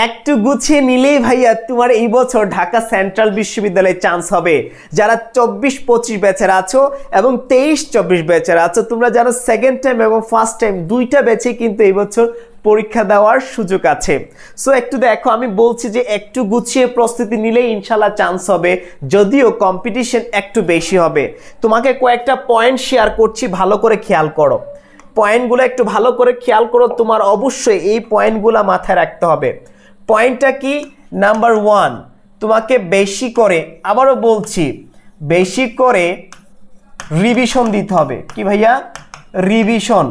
একটু গুছিয়ে নিলেই ভাইয়া তোমার এই বছর ঢাকা সেন্ট্রাল বিশ্ববিদ্যালয়ে চান্স হবে। যারা চব্বিশ পঁচিশ ব্যাচের আছো এবং তেইশ চব্বিশ ব্যাচের আছো, তোমরা যারা সেকেন্ড টাইম এবং ফার্স্ট টাইম দুইটা ব্যাচে কিন্তু এই বছর পরীক্ষা দেওয়ার সুযোগ আছে। সো একটু দেখো, আমি বলছি যে একটু গুছিয়ে প্রস্তুতি নিলেই ইনশাল্লাহ চান্স হবে, যদিও কম্পিটিশন একটু বেশি হবে। তোমাকে কয়েকটা পয়েন্ট শেয়ার করছি, ভালো করে খেয়াল করো। পয়েন্টগুলো একটু ভালো করে খেয়াল করো, তোমার অবশ্যই এই পয়েন্টগুলো মাথায় রাখতে হবে। পয়েন্টটা কি? নাম্বার ওয়ান তোমাকে বেশি করে, আবারও বলছি, বেশি করে রিভিশন দিতে হবে। কি ভাইয়া? রিভিশন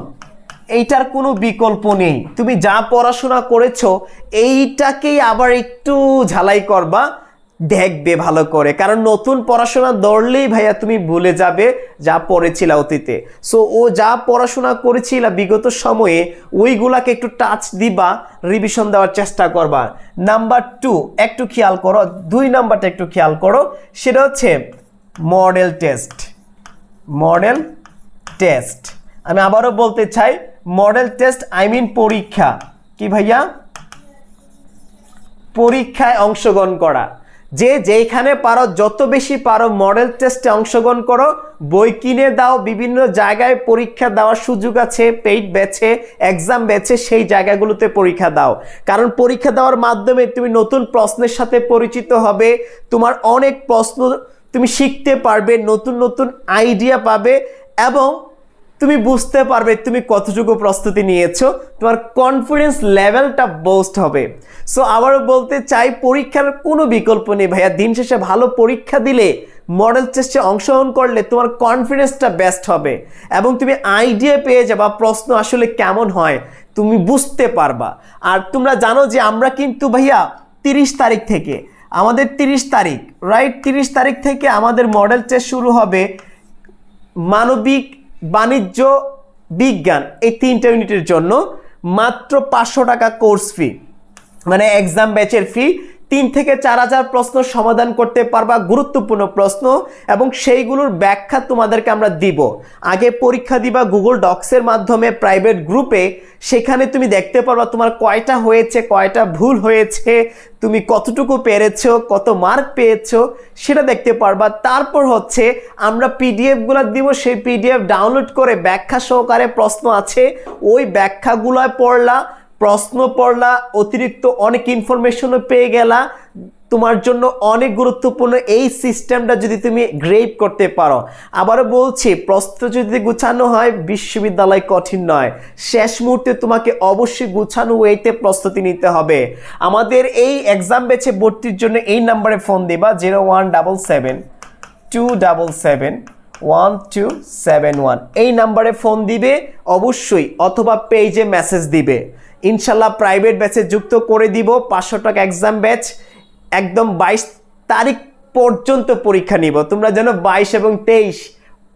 এইটার কোনো বিকল্প নেই। তুমি যা পড়াশোনা করেছ, এইটাকেই আবার একটু ঝালাই করবা। দেখবে ভালো করে। কারণ নতুন পড়াশোনা দৌড়লেই ভাইয়া তুমি ভুলে যাবে যা পড়েছিলা অতীতে। সো ও যা পড়াশোনা করেছিল বিগত সময়ে, ওইগুলাকে একটু টাচ দিবা রিভিশন দেওয়ার চেষ্টা করবা। নাম্বার টু একটু খেয়াল করো, দুই নাম্বারটা একটু খেয়াল করো, সেটা হচ্ছে মডেল টেস্ট মডেল টেস্ট আমি আবারও বলতে চাই মডেল টেস্ট আই মিন পরীক্ষা। কি ভাইয়া? পরীক্ষায় অংশগ্রহণ করা। যে যেখানে পারো, যত বেশি পারো মডেল টেস্টে অংশগ্রহণ করো, বই কিনে দাও, বিভিন্ন জায়গায় পরীক্ষা দেওয়ার সুযোগ আছে পেইড ব্যাচে এক্সাম ব্যাচে সেই জায়গাগুলোতে পরীক্ষা দাও। কারণ পরীক্ষা দেওয়ার মাধ্যমে তুমি নতুন প্রশ্নের সাথে পরিচিত হবে, তোমার অনেক প্রশ্ন তুমি শিখতে পারবে, নতুন নতুন আইডিয়া পাবে, এবং তুমি বুঝতে পারবে তুমি কতটুকু প্রস্তুতি নিয়েছো, তোমার কনফিডেন্স লেভেলটা বোস্ট হবে। সো আবারও বলতে চাই, পরীক্ষার কোনো বিকল্প নেই ভাইয়া। দিন শেষে ভালো পরীক্ষা দিলে মডেল টেস্টে অংশগ্রহণ করলে তোমার কনফিডেন্সটা বেস্ট হবে। এবং তুমি আইডিয়া পেয়ে যাবা প্রশ্ন আসলে কেমন হয়, তুমি বুঝতে পারবা। আর তোমরা জানো যে আমরা কিন্তু ভাইয়া তিরিশ তারিখ থেকে, আমাদের তিরিশ তারিখ রাইট তিরিশ তারিখ থেকে আমাদের মডেল টেস্ট শুরু হবে মানবিক বাণিজ্য, বিজ্ঞান এই তিনটা ইউনিটের জন্য মাত্র পাঁচশো টাকা কোর্স ফি মানে এক্সাম ব্যাচের ফি তিন থেকে চার হাজার প্রশ্ন সমাধান করতে পারবা, গুরুত্বপূর্ণ প্রশ্ন, এবং সেইগুলোর ব্যাখ্যা তোমাদেরকে আমরা দিব। আগে পরীক্ষা দিবা গুগল ডক্সের মাধ্যমে প্রাইভেট গ্রুপে সেখানে তুমি দেখতে পারবা তোমার কয়টা হয়েছে, কয়টা ভুল হয়েছে, তুমি কতটুকু পেরেছ, কত মার্ক পেয়েছ, সেটা দেখতে পারবা। তারপর হচ্ছে, আমরা পিডিএফগুলো দিব, সেই পিডিএফ ডাউনলোড করে ব্যাখ্যা সহকারে প্রশ্ন আছে, ওই ব্যাখ্যাগুলো পড়লা প্রশ্ন পড়লা, অতিরিক্ত অনেক ইনফরমেশনও পেয়ে গেলা। তোমার জন্য অনেক গুরুত্বপূর্ণ এই সিস্টেমটা যদি তুমি গ্রেপ করতে পারো। আবারও বলছি, প্রশ্ন যদি গুছানো হয়, বিশ্ববিদ্যালয় কঠিন নয়। শেষ মুহূর্তে তোমাকে অবশ্যই গুছানো ওয়েতে প্রস্তুতি নিতে হবে। আমাদের এই এক্সাম বেছে ভর্তির জন্য এই নাম্বারে ফোন দিবা zero one double seven two double seven one two seven one এই নাম্বারে ফোন দিবে, অবশ্যই, অথবা পেজে মেসেজ দিবে। ইনশাল্লাহ প্রাইভেট ব্যাচে যুক্ত করে দিব, পাঁচশো টাকা এক্সাম ব্যাচ একদম বাইশ তারিখ পর্যন্ত পরীক্ষা নিব। তোমরা যেন বাইশ এবং তেইশ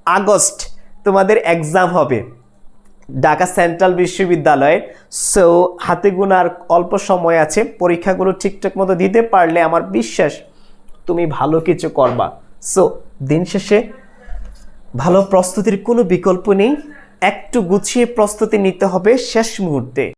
আগস্ট তোমাদের এক্সাম হবে। ঢাকা সেন্ট্রাল বিশ্ববিদ্যালয়ে সো হাতে গোনার অল্প সময় আছে, পরীক্ষাগুলো ঠিকঠাক মতো দিতে পারলে আমার বিশ্বাস তুমি ভালো কিছু করবা। সো দিন শেষে ভালো প্রস্তুতির কোনো বিকল্প নেই। একটু গুছিয়ে প্রস্তুতি নিতে হবে শেষ মুহূর্তে।